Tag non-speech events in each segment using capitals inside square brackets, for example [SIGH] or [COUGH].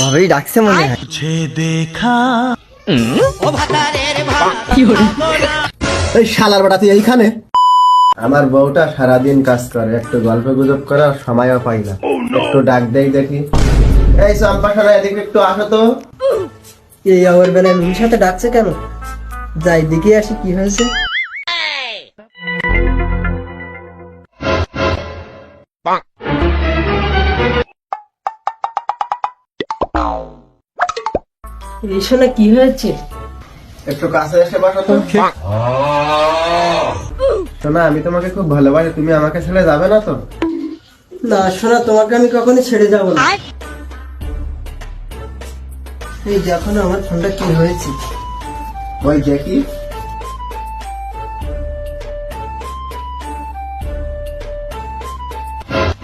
ভাবেই ডাকছে মনে হয়। দেখা। এই শালার তুই এইখানে? আমার বউটা সারাদিন কাজ করে একটু গল্প গুজব করার সময়ও পাই না। একটু ডাক দেই দেখি। এই চম্পা সারা এদিকে একটু আসো তো। এই আমার বেলায় মিনির সাথে ডাকছে কেন? যাই দেখি আসি কি হয়েছে। এই শোনা কি হয়েছে? একটু কাছে এসে বসো তো। শোনা আমি তোমাকে খুব ভালোবাসি তুমি আমাকে ছেড়ে যাবে না তো? না শোনা তোমাকে আমি কখনই ছেড়ে যাব না। এই দেখো না আমার ফোনটা কি হয়েছে? ওই দেখি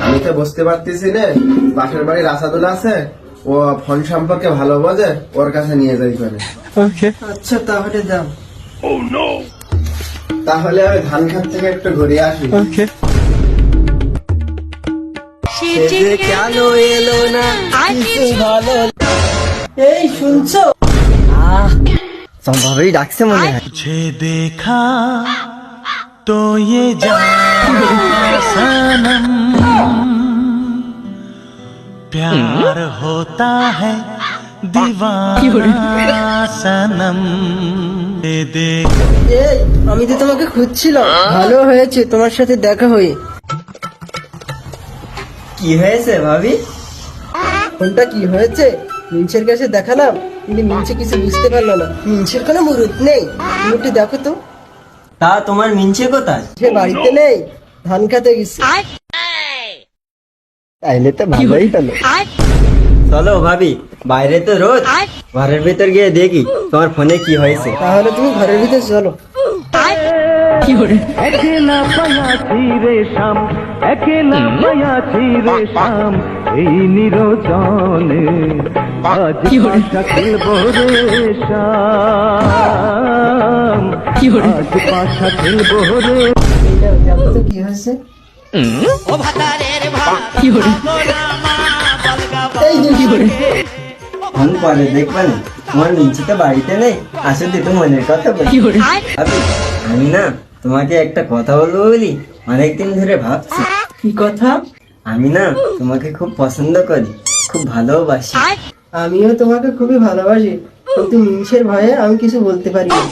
আমি তো বুঝতে পারতেছি রে পাশের বাড়ির আসাদুল আছে? ও ফোন সম্পর্কে ভালো বোঝে ওর কাছে নিয়ে যাই করে আচ্ছা তাহলে যাও তাহলে আমি ধান খাত থেকে একটু ঘুরে আসি সে যে কেন এলো না কিছু ভালো এই শুনছো আহ সম্ভবেই ডাকছে মনে হয় तुझे देखा तो ये जाना सनम प्यार होता है [LAUGHS] दीवाना सनम ये देख এই আমি তো তোমাকে খুঁজছিলাম ভালো হয়েছে তোমার সাথে দেখা হয়ে কি হয়েছে ভাবি ফোনটা কি হয়েছে মিনসের কাছে দেখালাম কিন্তু মিনসে কিছু বুঝতে পারলো না মিনসের কোনো মুরুত নেই তুমি একটু দেখো তো তা তোমার মিনছে কোথায় সে বাড়িতে নেই ধান খেতে গেছে তাইলে তো ভালোই হলো। চলো ভাবি বাইরে তো রোদ। ঘরের ভিতর গিয়ে দেখি তোমার ফোনে কি হয়েছে। তাহলে তুমি ঘরের ভিতরে চলো। একলা পায়াছি রে শাম একলা পায়াছি রে শাম এই নিরজনে আজ পাশা খেলব রে শাম। আজ পাশা খেলব রে এইটা দেখো তো কি হয়েছে এই কি করে ফোন পরে দেখবেন তোমার মিনছে তো বাড়িতে নেই। আসলে তো মনের কথা বলি। আমি না তোমাকে একটা কথা বলব বলি। অনেকদিন ধরে ভাবছি। কি কথা? আমি না তোমাকে খুব পছন্দ করি খুব ভালোবাসি। আমিও তোমাকে খুবই ভালোবাসি। কিন্তু মিনসের ভয়ে আমি কিছু বলতে পারি না।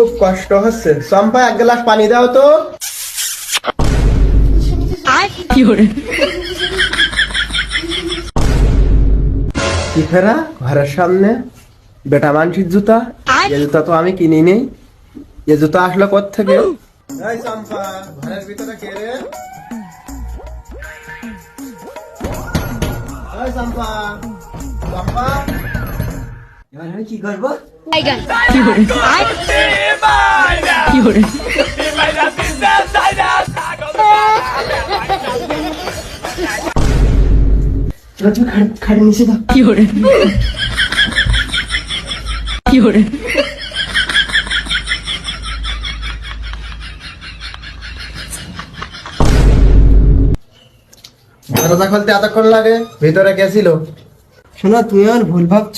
খুব কষ্ট হচ্ছে। চম্পা এক গ্লাস পানি দাও তো। ফেরা? ঘরের সামনে। বেটা মানসির জুতা। এ জুতা তো আমি কিনি নেই। এ জুতা আসলো থেকে চম্পা ঘরের ভিতরে কে রে? চম্পা চম্পা। এবার আমি কি করব? দরজা খুলতে এতক্ষণ লাগে? ভিতরে গেছিল শোনো, তুমি আমার ভুল ভাবছ।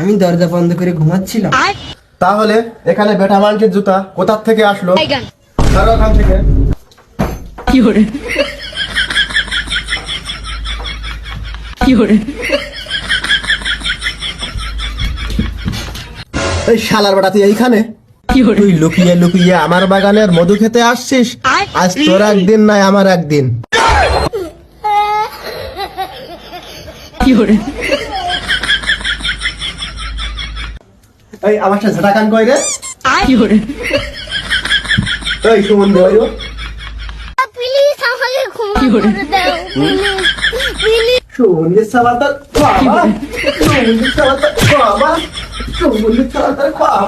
আমি দরজা বন্ধ করে ঘুমাচ্ছিলাম। তাহলে এখানে বেটা মানসির জুতা কোথার থেকে আসলো? ধরো ওখান থেকে। এই শালার বেটা তুই এইখানে? তুই লুকিয়ে লুকিয়ে আমার বাগানের মধু খেতে আসছিস? আজ তোর একদিন নাই আমার একদিন। এই আমার সাথে ঝাঁটা কান কই রে? এই সুমন দেওয়াই প্লিজ আমাকে ক্ষমা করে দাও প্লিজ সুমন্দির সালাতা বাবা সুমন্দির সালাতা বাবা সুমন্দির সালাতা বাবা।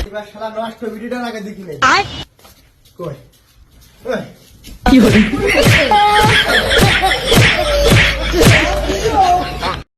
এবার শালা নষ্ট ভিডিওটা আগে দেখি নাই। কই? ওই